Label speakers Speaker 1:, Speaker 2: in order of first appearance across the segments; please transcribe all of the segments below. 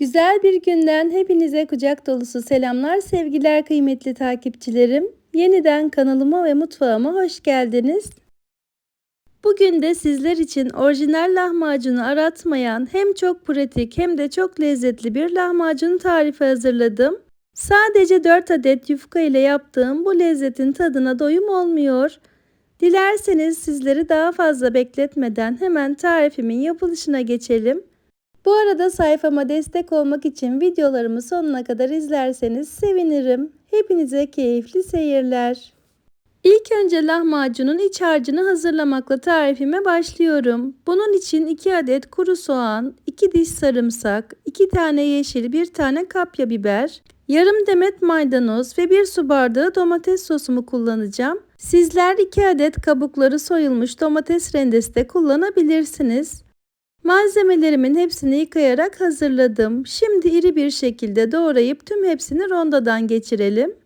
Speaker 1: Güzel bir günden hepinize kucak dolusu selamlar sevgiler kıymetli takipçilerim. Yeniden kanalıma ve mutfağıma hoş geldiniz. Bugün de sizler için orijinal lahmacunu aratmayan hem çok pratik hem de çok lezzetli bir lahmacun tarifi hazırladım. Sadece 4 adet yufka ile yaptığım bu lezzetin tadına doyum olmuyor. Dilerseniz sizleri daha fazla bekletmeden hemen tarifimin yapılışına geçelim. Bu arada sayfama destek olmak için videolarımı sonuna kadar izlerseniz sevinirim. Hepinize keyifli seyirler. İlk önce lahmacunun iç harcını hazırlamakla tarifime başlıyorum. Bunun için 2 adet kuru soğan, 2 diş sarımsak, 2 tane yeşil, 1 tane kapya biber, yarım demet maydanoz ve 1 su bardağı domates sosumu kullanacağım. Sizler 2 adet kabukları soyulmuş domates rendesi de kullanabilirsiniz. Malzemelerimin hepsini yıkayarak hazırladım. Şimdi iri bir şekilde doğrayıp tüm hepsini rondodan geçirelim.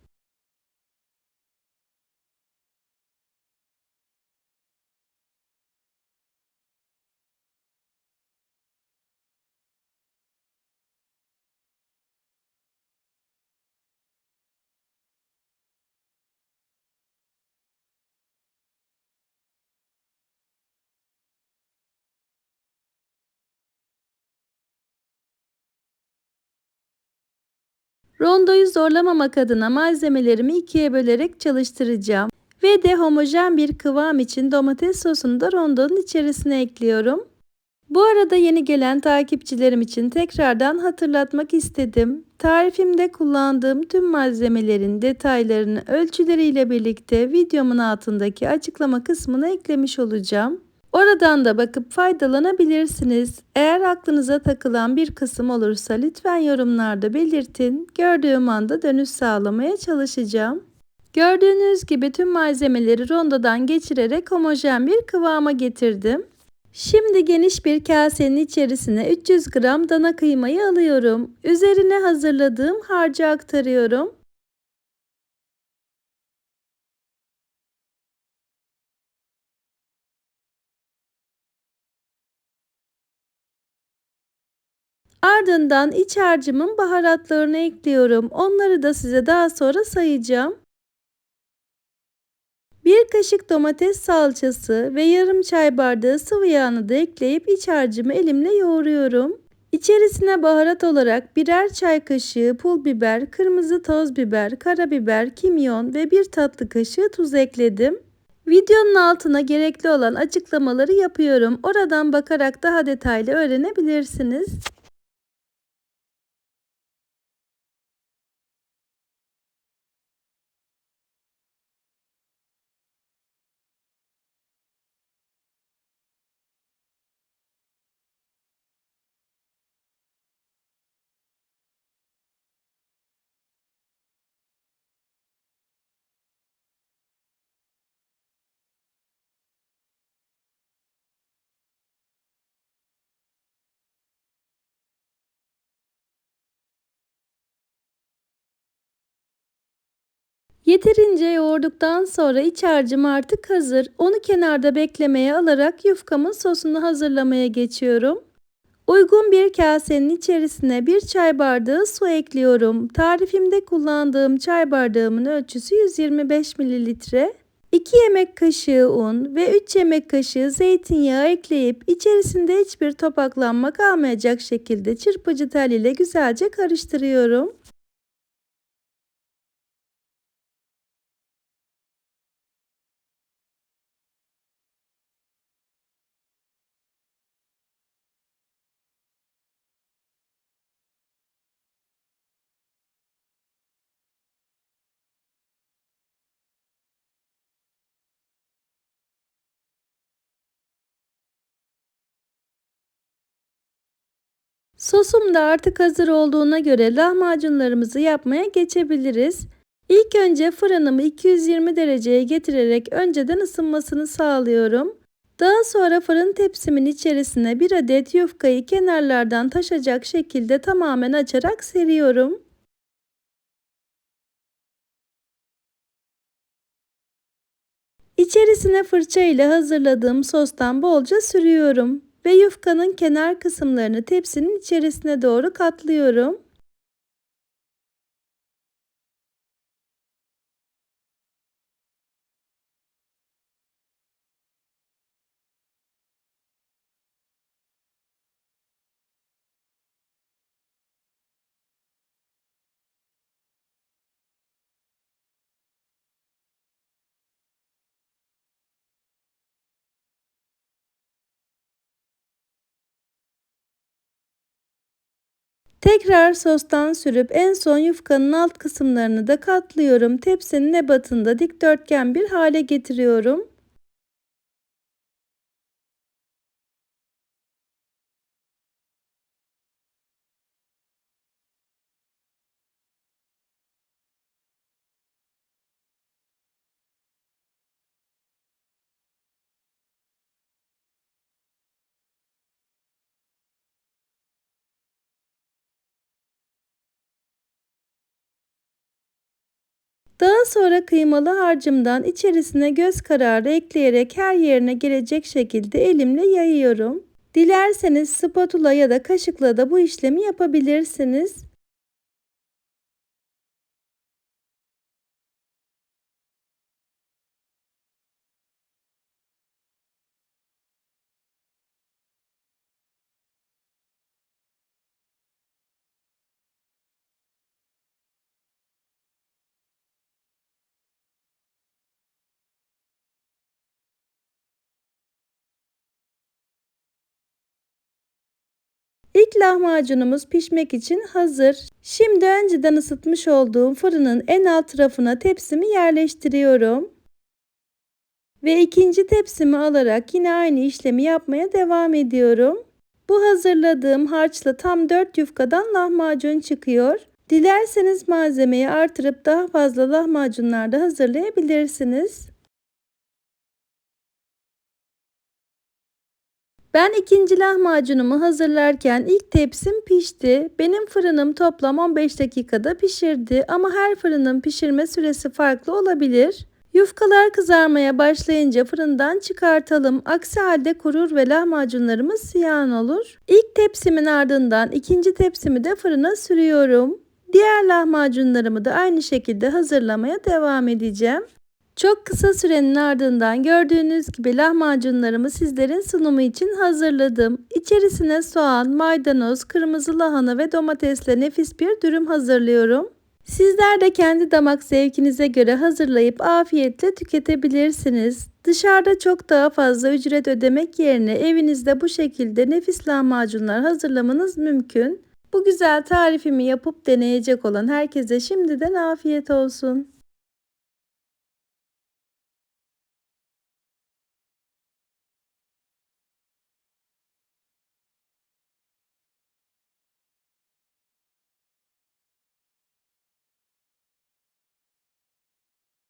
Speaker 1: Rondoyu zorlamamak adına malzemelerimi ikiye bölerek çalıştıracağım. Ve de homojen bir kıvam için domates sosunu da rondonun içerisine ekliyorum. Bu arada yeni gelen takipçilerim için tekrardan hatırlatmak istedim. Tarifimde kullandığım tüm malzemelerin detaylarını ölçüleriyle birlikte videomun altındaki açıklama kısmına eklemiş olacağım. Oradan da bakıp faydalanabilirsiniz. Eğer aklınıza takılan bir kısım olursa lütfen yorumlarda belirtin. Gördüğüm anda dönüş sağlamaya çalışacağım. Gördüğünüz gibi tüm malzemeleri rondodan geçirerek homojen bir kıvama getirdim. Şimdi geniş bir kasenin içerisine 300 gram dana kıymayı alıyorum. Üzerine hazırladığım harcı aktarıyorum. Ardından iç harcımın baharatlarını ekliyorum. Onları da size daha sonra sayacağım. Bir kaşık domates salçası ve yarım çay bardağı sıvı yağını da ekleyip iç harcımı elimle yoğuruyorum. İçerisine baharat olarak birer çay kaşığı pul biber, kırmızı toz biber, karabiber, kimyon ve bir tatlı kaşığı tuz ekledim. Videonun altına gerekli olan açıklamaları yapıyorum. Oradan bakarak daha detaylı öğrenebilirsiniz. Yeterince yoğurduktan sonra iç harcım artık hazır. Onu kenarda beklemeye alarak yufkamın sosunu hazırlamaya geçiyorum. Uygun bir kasenin içerisine bir çay bardağı su ekliyorum. Tarifimde kullandığım çay bardağımın ölçüsü 125 mililitre. 2 yemek kaşığı un ve 3 yemek kaşığı zeytinyağı ekleyip içerisinde hiçbir topaklanma kalmayacak şekilde çırpıcı tel ile güzelce karıştırıyorum. Sosum da artık hazır olduğuna göre lahmacunlarımızı yapmaya geçebiliriz. İlk önce fırınımı 220 dereceye getirerek önceden ısınmasını sağlıyorum. Daha sonra fırın tepsimin içerisine bir adet yufkayı kenarlardan taşacak şekilde tamamen açarak seriyorum. İçerisine fırça ile hazırladığım sostan bolca sürüyorum. Ve yufkanın kenar kısımlarını tepsinin içerisine doğru katlıyorum. Tekrar sostan sürüp en son yufkanın alt kısımlarını da katlıyorum. Tepsinin ebatında dikdörtgen bir hale getiriyorum. Daha sonra kıymalı harcımdan içerisine göz kararı ekleyerek her yerine gelecek şekilde elimle yayıyorum. Dilerseniz spatula ya da kaşıkla da bu işlemi yapabilirsiniz. İlk lahmacunumuz pişmek için hazır. Şimdi önceden ısıtmış olduğum fırının en alt tarafına tepsimi yerleştiriyorum. Ve ikinci tepsimi alarak yine aynı işlemi yapmaya devam ediyorum. Bu hazırladığım harçla tam 4 yufkadan lahmacun çıkıyor. Dilerseniz malzemeyi artırıp daha fazla lahmacunlar da hazırlayabilirsiniz. Ben ikinci lahmacunumu hazırlarken ilk tepsim pişti. Benim fırınım toplam 15 dakikada pişirdi ama her fırının pişirme süresi farklı olabilir. Yufkalar kızarmaya başlayınca fırından çıkartalım. Aksi halde kurur ve lahmacunlarımız ziyan olur. İlk tepsimin ardından ikinci tepsimi de fırına sürüyorum. Diğer lahmacunlarımı da aynı şekilde hazırlamaya devam edeceğim. Çok kısa sürenin ardından gördüğünüz gibi lahmacunlarımı sizlerin sunumu için hazırladım. İçerisine soğan, maydanoz, kırmızı lahana ve domatesle nefis bir dürüm hazırlıyorum. Sizler de kendi damak zevkinize göre hazırlayıp afiyetle tüketebilirsiniz. Dışarıda çok daha fazla ücret ödemek yerine evinizde bu şekilde nefis lahmacunlar hazırlamanız mümkün. Bu güzel tarifimi yapıp deneyecek olan herkese şimdiden afiyet olsun.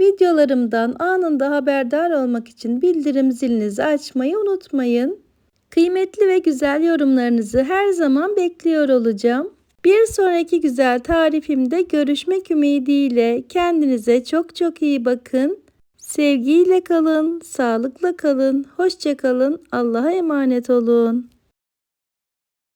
Speaker 1: Videolarımdan anında haberdar olmak için bildirim zilinizi açmayı unutmayın. Kıymetli ve güzel yorumlarınızı her zaman bekliyor olacağım. Bir sonraki güzel tarifimde görüşmek ümidiyle kendinize çok çok iyi bakın. Sevgiyle kalın, sağlıkla kalın, hoşça kalın, Allah'a emanet olun.